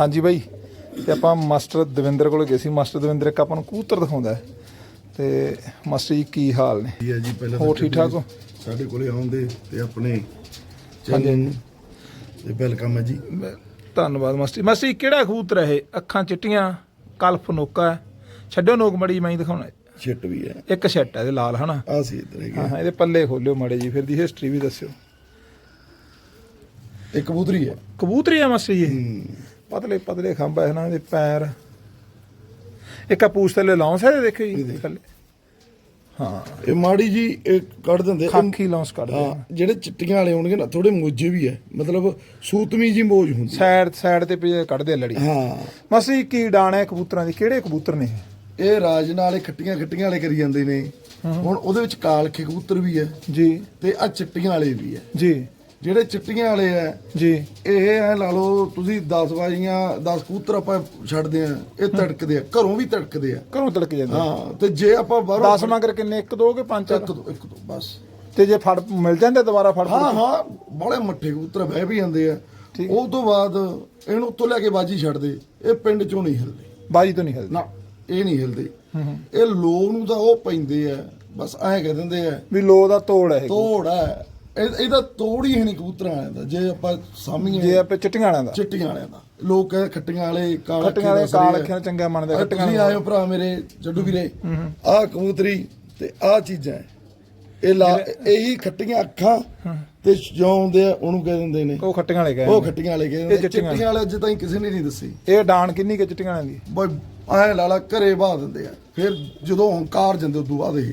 ਹਾਂਜੀ ਬਾਈ ਤੇ ਆਪਾਂ ਮਾਸਟਰ ਦਵਿੰਦਰ ਕੋਲ ਗਏ ਸੀ ਮਾਸਟਰ ਦਵਿੰਦਰ ਇੱਕ ਆਪਾਂ ਨੂੰ ਕਬੂਤਰ ਦਿਖਾਉਂਦਾ ਹੈ। ਤੇ ਮਾਸਟਰ ਜੀ ਕੀ ਹਾਲ ਨੇ ਜੀ ਹੈ ਜੀ ਪਹਿਲਾਂ ਹੋਰ ਤਾਂ ਠੀਕ ਠਾਕ ਹੋ? ਸਾਡੇ ਕੋਲੇ ਆਉਂਦੇ ਤੇ ਆਪਣੇ ਹਾਂਜੀ, ਤੇ ਵੈਲਕਮ ਹੈ ਜੀ ਧੰਨਵਾਦ ਮਾਸਟਰ ਜੀ। ਮਾਸਟਰ ਜੀ ਕਿਹੜਾ ਕਬੂਤਰ ਹੈ ਇਹ ਅੱਖਾਂ ਚਿੱਟੀਆਂ ਕਲਫ ਨੋਕਾ ਹੈ। ਛੱਡੋ ਨੋਕ ਮੜੀ ਮੈਂ ਹੀ ਦਿਖਾਉਣਾ ਹੈ। ਛਿੱਟ ਵੀ ਹੈ ਇੱਕ ਛੱਟ ਹੈ ਇਹਦੇ ਲਾਲ ਹਨਾ ਆ ਸੀ ਇਧਰ ਹਾਂ ਹੈਗੇ ਹਾਂ ਇਹਦੇ ਪੱਲੇ ਖੋਲਿਓ ਮਾੜੇ ਜੀ ਫਿਰ ਦੀ ਹਿਸਟਰੀ ਵੀ ਦੱਸਿਓ ਇਹ ਕਬੂਤਰੀ ਹੈ ਕਬੂਤਰੀ ਆ ਮਾਸਟਰ ਜੀ ਇਹ? ਹੂੰ ਪਤਲੇ ਪਤਲੇ ਖੰਭ ਹੈ ਨਾ ਇਹਦੇ ਪੈਰ। ਇੱਕ ਆ ਪੂਛ ਥੱਲੇ ਲੌਂਸ ਹੈ ਦੇਖੋ ਜੀ। ਥੱਲੇ। ਹਾਂ ਇਹ ਮਾੜੀ ਜੀ ਇਹ ਕੱਢ ਦਿੰਦੇ। ਖਾਕੀ ਲੌਂਸ ਕੱਢਦੇ ਹਾਂ ਜਿਹੜੇ ਚਿੱਟੀਆਂ ਵਾਲੇ ਹੋਣਗੇ ਨਾ ਥੋੜੇ ਮੋਜੇ ਵੀ ਹੈ। ਮਤਲਬ ਸੂਤਮੀ ਜੀ ਮੋਜ ਹੁੰਦੀ। ਸਾਈਡ ਸਾਈਡ ਤੇ ਪੇ ਕੱਢਦੇ ਲੜੀ। ਹਾਂ। ਜੀ ਕੀ ਡਾਣਾ ਕਬੂਤਰਾਂ ਦੀ? ਕਿਹੜੇ ਕਬੂਤਰ ਨੇ ਇਹ? ਇਹ ਰਾਜ ਨਾਲੇ ਖੱਟੀਆਂ ਖੱਟੀਆਂ ਵਾਲੇ ਕਰੀ ਜਾਂਦੇ ਨੇ। ਹੁਣ ਉਹਦੇ ਵਿੱਚ ਕਾਲਖੇ ਕਬੂਤਰ ਵੀ ਹੈ। ਜੀ। ਤੇ ਆ ਚਿੱਟੀਆਂ ਵਾਲੇ ਵੀ ਹੈ। ਜੀ। ਜਿਹੜੇ ਚਿੱਟੀਆਂ ਵਾਲੇ ਹੈ ਜੀ। ਇਹ ਐ ਲਾ ਲਓ ਤੁਸੀਂ 10 ਵਾਜੀਆਂ 10 ਕਬੂਤਰ ਆਪਾਂ ਛੱਡਦੇ ਆ ਇਹ ਤੜਕਦੇ ਆ ਘਰੋਂ ਵੀ ਤੜਕਦੇ ਆ। ਘਰੋਂ ਤੜਕ ਜਾਂਦੇ ਹਾਂ ਤੇ ਜੇ ਆਪਾਂ ਬਾਹਰੋਂ 10 ਮਗਰ ਕਿੰਨੇ? ਇੱਕ ਦੋ ਕਿ ਪੰਜ? ਇੱਕ ਦੋ ਇੱਕ ਦੋ ਬਸ। ਤੇ ਜੇ ਫੜ ਮਿਲ ਜਾਂਦੇ ਦੁਬਾਰਾ ਫੜ ਹਾਂ ਹਾਂ ਬੜੇ ਮੱਠੇ ਕਬੂਤਰ ਬਹਿ ਵੀ ਜਾਂਦੇ ਆ। ਉਹ ਤੋਂ ਬਾਅਦ ਇਹਨੂੰ ਉੱਤੋਂ ਲੈ ਕੇ ਬਾਜੀ ਛੱਡਦੇ ਇਹ ਪਿੰਡ ਚੋਂ ਨਹੀਂ ਹਿਲਦੇ। ਬਾਜੀ ਤੋਂ ਨਹੀਂ ਹਿਲਦੇ। ਨਾ ਇਹ ਨਹੀਂ ਹਿਲਦੇ। ਇਹ ਲੋ ਨੂੰ ਤਾਂ ਉਹ ਪੈਂਦੇ ਆ ਬਸ ਐਂ ਕਹਿ ਦਿੰਦੇ ਆ। ਵੀ ਲੋ ਦਾ ਤੋੜ ਹੈ ਤੋੜ ਹੈ ਇਹ- ਇਹਦਾ ਤੋੜ ਹੀ ਨਹੀਂ ਕਬੂਤਰਾਂ ਵਾਲਿਆਂ ਦਾ ਜੇ ਆਪਾਂ ਜੇ ਸਾਹਮਣੇ ਆਪੇ ਚਿੱਟੀਆਂ ਵਾਲਿਆਂ ਦਾ। ਚਿੱਟੀਆਂ ਵਾਲਿਆਂ ਦਾ। ਲੋਕ ਕਹਿੰਦੇ ਖੱਟੀਆਂ ਵਾਲੇ ਕਾਲੇ ਖੱਟੀਆਂ ਵਾਲੇ ਕਾਲ ਅੱਖਾਂ ਚੰਗਾ ਮੰਨਦੇ ਖੱਟੀਆਂ ਤੁਸੀਂ ਆਇਓ ਭਰਾ ਮੇਰੇ ਜੱਡੂ ਵੀਰੇ। ਆਹ ਕਬੂਤਰੀ ਤੇ ਆਹ ਚੀਜ਼ਾਂ। ਇਹ ਲਾ ਇਹੀ ਖੱਟੀਆਂ ਅੱਖਾਂ ਤੇ ਜਿਉਂਦੇ ਆ ਉਹਨੂੰ ਕਹਿ ਦਿੰਦੇ ਨੇ। ਉਹ ਖੱਟੀਆਂ ਵਾਲੇ ਉਹ ਗਏ ਖੱਟੀਆਂ ਵਾਲੇ ਕਹਿੰਦੇ। ਚਿੱਟੀਆਂ ਵਾਲੇ ਅੱਜ ਤਾਈਂ ਕਿਸੇ ਨੇ ਨਹੀਂ ਦੱਸੀ। ਇਹ ਡਾਣ ਕਿੰਨੀ ਕਿ ਚਿੱਟੀਆਂ ਵਾਲਿਆਂ ਦੀ? ਬਈ ਐ ਲਾਲਾ ਘਰੇ ਬਾਹ ਦਿੰਦੇ ਆ। ਫਿਰ ਜਦੋਂ ਹੰਕਾਰ ਜਾਂਦੇ ਉਦੋਂ ਬਾਅਦ ਇਹ।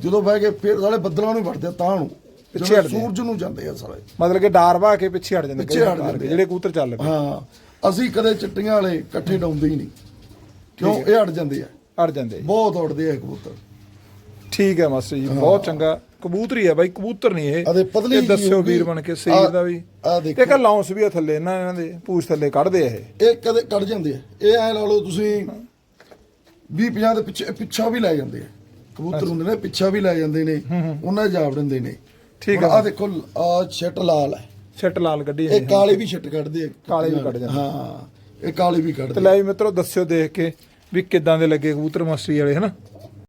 ਜਦੋਂ ਬਹਿ ਕੇ ਫਿਰ ਸਾਲੇ ਬੱਦਲਾਂ ਨੂੰ ਵੜਦੇ ਤਾਂ ਨੂੰ। ਪਿੱਛੇ ਜਦੋਂ ਆ। ਸੂਰਜ ਨੂੰ ਜਾਂਦੇ ਆ ਸਾਲੇ। ਮਤਲਬ ਕਿ ਡਾਰ ਵਾ ਕੇ ਪਿੱਛੇ ਹਟ ਜਾਂਦੇ ਪਿੱਛੇ ਹਟ ਜਾਂਦੇ। ਜਿਹੜੇ ਕਬੂਤਰ ਚੱਲ ਪਏ। ਹਾਂ ਅਸੀਂ ਕਦੇ ਚਿੱਟੀਆਂ ਵਾਲੇ ਇਕੱਠੇ ਡਾਉਂਦੇ ਹੀ ਨਹੀਂ। ਕਿਉਂ? ਇਹ ਅੜ ਜਾਂਦੇ ਆ। ਹਟ ਜਾਂਦੇ ਬਹੁਤ ਉੜਦੇ ਆ ਕਬੂਤਰ। ਠੀਕ ਹੈ ਮਾਸਟਰ ਜੀ ਬਹੁਤ ਚੰਗਾ। ਕਬੂਤਰੀ ਹੈ ਬਾਈ ਕਬੂਤਰ ਨਹੀਂ ਇਹ। ਅਦੇ ਪਤਲੀ ਦੱਸਿਓ। ਵੀਰ ਬਣ ਕੇ ਸਰੀਰ ਦਾ ਵੀ। ਆ ਦੇਖੋ। ਇੱਕ ਲੌਂਸ ਵੀ ਆ ਥੱਲੇ ਇਹਨਾਂ ਇਹਨਾਂ ਦੇ ਪੂਛ ਥੱਲੇ ਕੱਢਦੇ ਆ ਇਹ। ਇਹ ਕਦੇ ਕੱਢ ਜਾਂਦੇ ਆ। ਇਹ ਐ ਲਾ ਲਓ ਤੁਸੀਂ 20 50 ਦੇ ਪਿੱਛੇ ਪਿੱਛਾ ਵੀ ਲੈ ਜਾਂਦੇ ਆ। ਕਬੂਤਰ ਹੁੰਦੇ ਨੇ ਪਿੱਛਾ ਵੀ ਲੈ ਜਾਂਦੇ ਨੇ ਉਹਨਾਂ ਦੇ ਜਾਵ ਦਿੰਦੇ ਨੇ। ਠੀਕ ਆ ਆ। ਦੇਖੋ ਆ ਛੱਟ ਲਾਲ ਹੈ। ਛੱਟ ਲਾਲ ਗੱਡੀ ਇਹ ਕਾਲੇ ਵੀ ਛੱਟ ਕੱਢਦੇ ਆ। ਕਾਲੇ ਵੀ ਕੱਢ ਜਾਂਦੇ। ਹਾਂ ਇਹ ਕਾਲੇ ਵੀ ਤੇ ਕੱਢਦੇ ਲੈ ਵੀ ਮਿੱਤਰੋ ਦੱਸਿਓ ਦੇਖ ਕੇ ਵੀ ਕਿੱਦਾਂ ਦੇ ਲੱਗੇ ਕਬੂਤਰ ਮਾਸਟਰੀ ਵਾਲੇ ਹਨਾ?